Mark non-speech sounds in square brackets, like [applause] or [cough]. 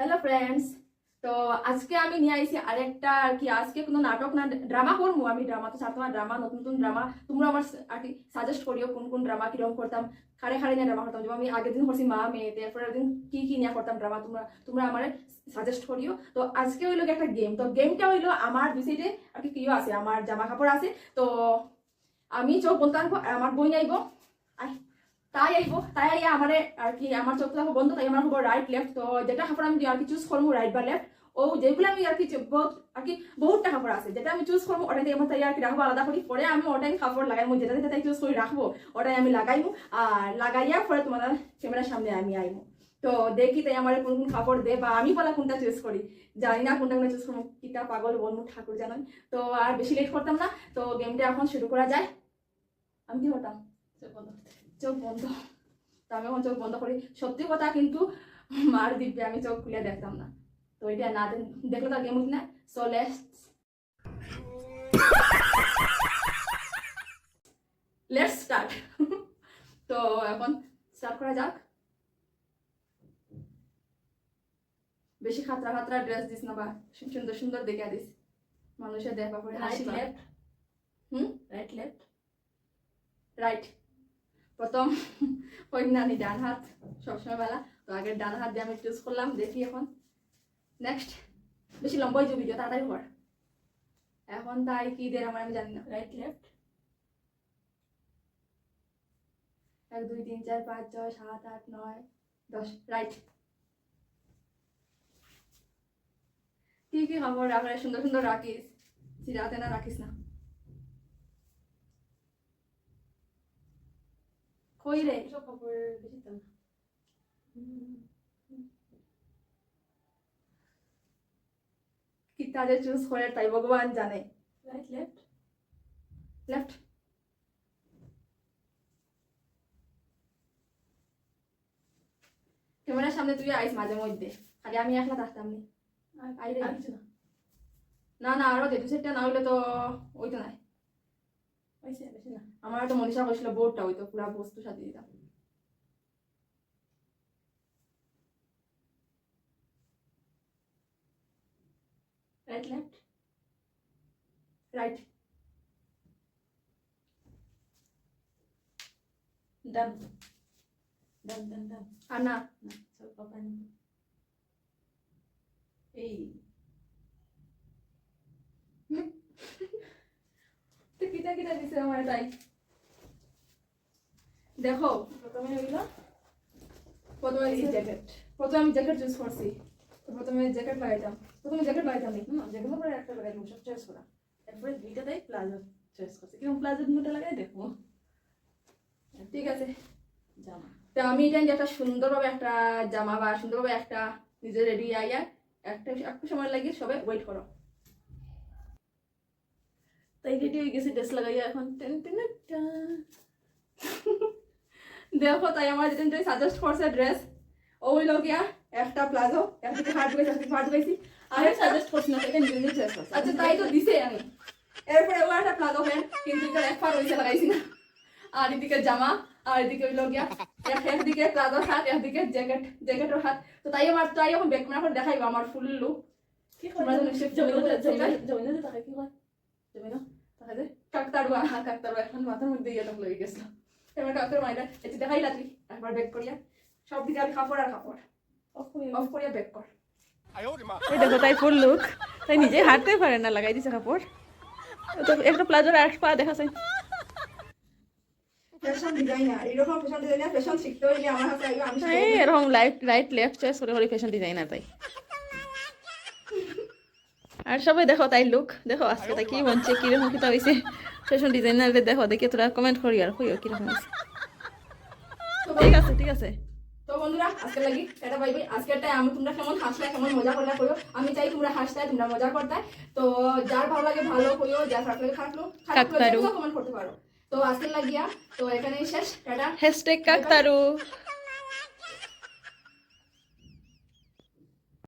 Hello friends তো আজকে আমি নিয়ে আইছি আরেকটা আর কি, আজকে কোনো নাটক না, ড্রামা করব আমি, ড্রামা তো ছাড়তাম ড্রামা, নতুন নতুন ড্রামা। তোমরা আমার আর কি সাজেস্ট করিও কোন কোন ড্রামা কীরকম করতাম, খারে খারে নিয়ে ড্রামা করতাম। যেমন আমি আগের দিন করছি মা মেয়েতে এরপরের দিন কি কি নিয়ে করতাম ড্রামা, তোমরা তোমরা আমার সাজেস্ট করিও। তো আজকে হইল একটা গেম তো গেমটা হইল আমার সাইডে আর কি কিও আছে, আমার জামা কাপড় আছে। তো আমি চোখ বলতে থাকব আর আমার বই আইব আই তাই আইব তাই আইয়া আমারে আর কি আমার চোখ থাকব বন্ধ, তাই আমার হব রাইট লেফট তো যেটা কাপড় আমি আর কি চুজ করব রাইট বা লেফট ও যেগুলো আমি আর কি বহুত আর কি, বহুতটা কাপড় আছে, যেটা আমি চুজ করব ওটাই আমার তাই আর কি রাখব আলাদা করি পরে আমি ওটাই কাপড় লাগাইবো যেটা যেটা তাই চুজ করে রাখব ওটাই আমি লাগাইবো আর লাগাইয়া পরে তোমার ক্যামেরার সামনে আমি আইবো তো দেখি তাই আমার কোন কোন কাপড় দে, বা আমি বলা কোনটা চুজ করি জানি না কোনটা কোনটা চুজ করব কিতা পাগল বলব ঠাকুর জানেন তো আর বেশি লেট করতাম না, তো গেমটা এখন শুরু করা যায়। আমি কি করতাম চোখ বন্ধ। তো আমি এখন চোখ বন্ধ করি। সত্যি কথা কিন্তু মার দিব্যে আমি চোখ খুলে দেখতাম না। তো এটা না দেখ- দেখলে তো গেম উঠি না। সো লেটস লেটস স্টার্ট তো এখন স্টার্ট করা যাক। বেশি খাতরা খাতরা ড্রেস দিস না বা সুন্দর সুন্দর দেখে দিস। মানুষের দেখা হাসি Right, left. হুম? রাইট লেফট রাইট প্রথম [laughs] কন্যানি ডান হাত, সবসময় বেলা। তো আগের ডান হাত দিয়ে আমি চুজ করলাম, দেখি এখন। নেক্সট বেশি লম্বাই হয়েছে ভিডিও তাড়াতাড়ি কর এখন তাই কি দের আমার আমি জানি না। রাইট লেফট এক, দুই, তিন, চার, পাঁচ, ছয়, সাত, আট, নয়, দশ রাইট কি কি খবর? রাখলে সুন্দর সুন্দর রাখিস। সিরাতে না রাখিস না। কই রে এসব কাপড় বেশি দাম কি তাদের চুজ করে তাই ভগবান জানে রাইট লেফট লেফট ক্যামেরার সামনে তুই আইস মাঝে মধ্যে খালি আমি একলা থাকতাম নি না আরও দে দু সেটটা না হইলে তো ওই তো নাই হয়েছে বেশি না, আমার তো মনীষা কইছিল বোর্ডটা ওই তো পুরা বস্তু সাজিয়ে দিতাম রাইট লেফট রাইট ডান ডান ডান ডান আর না না সব কাপড় এই তো কিটা দিছে আমার তাই। দেখো প্রথমে হইল প্রথমে এই জ্যাকেট প্রথমে আমি জ্যাকেট চুজ করছি। প্রথমে জ্যাকেট লাগাইতাম। প্রথমে জ্যাকেট লাগাইতাম নি যেগুলো পরে একটা লাগাই দেবো সব চয়েস করা। তারপরে দুইটা দেয় প্লাজো চয়েস করছে। কীরকম প্লাজো দুটো লাগাই দেখব। ঠিক আছে জামা। তো আমি এটা একটা সুন্দরভাবে একটা জামা বা সুন্দরভাবে একটা নিজে রেডি আইয়া একটা একটু সময় লাগিয়ে সবাই ওয়েট করো। তাই রেডি হয়ে গেছে ড্রেস লাগাইয়া এখন টেন টেন দেখো তাই আমার যেটা সাজেস্ট করছে ড্রেস ওই লগিয়া একটা প্লাজো একদিকে হাট গেছি একদিকে হাট গেছি। আমি একটা সাজেস্ট করছি না এটা নিজে নিজে চয়েস করছে আচ্ছা তাই তো দিছে আমি। এরপরে ও একটা প্লাজো প্যান্ট কিন্তু এটা এক পার লাগাইছি না। আর এদিকে জামা আর এদিকে হইল গিয়া একদিকে প্লাজোর হাত একদিকে জ্যাকেট জ্যাকেটের হাত। তো তাই আমার তাই এখন ব্যাক ক্যামেরা দেখাইবো আমার ফুল লুক কি তোমরা তো নিশ্চয়ই জমিনো জমিনো জমিনো দেখতে জমিনো যে তাকে কি হয়? জমিনো তাকে যে কাকতাড়ুয়া হ্যাঁ কাকতার এখন মাথার মধ্যে ইয়ে লেগে গেছিল। এবার কাকতার মাইটা এটি দেখাইলা তুই একবার ব্যাক করিয়া সব দিকে আর কাপড় আর কাপড় অফ করিয়া ব্যাক কর। এই দেখো তাই ফুল লুক তাই নিজে হাঁটতে পারে না লাগাই দিছে কাপড় তো একটা প্লাজোর এক পা দেখা যায়। এরকম লাইট রাইট লেফট চয়েস করে করে ফ্যাশন ডিজাইনার তাই। আর সবাই দেখো তাই লুক দেখো আজকে তাই কি বলছে কীরকম কিতা হয়েছে ফ্যাশন ডিজাইনারদের দেখো দেখি তোরা কমেন্ট করি আর কইও কীরকম হয়েছে ঠিক আছে ঠিক আছে। তো বন্ধুরা আজকে লাগি এটা পাইবি আজকেরটা আমি তোমরা কেমন হাসলে কেমন মজা করলে কইও। আমি চাই তোমরা হাসতে তোমরা মজা করতে। তো যার ভালো লাগে ভালো কইও যার খারাপ লাগে খারাপ খারাপ। কমেন্ট করতে পারো। তো আজকে লাগিয়া তো এখানেই শেষ। টাটা। হ্যাশট্যাগ কাকতারু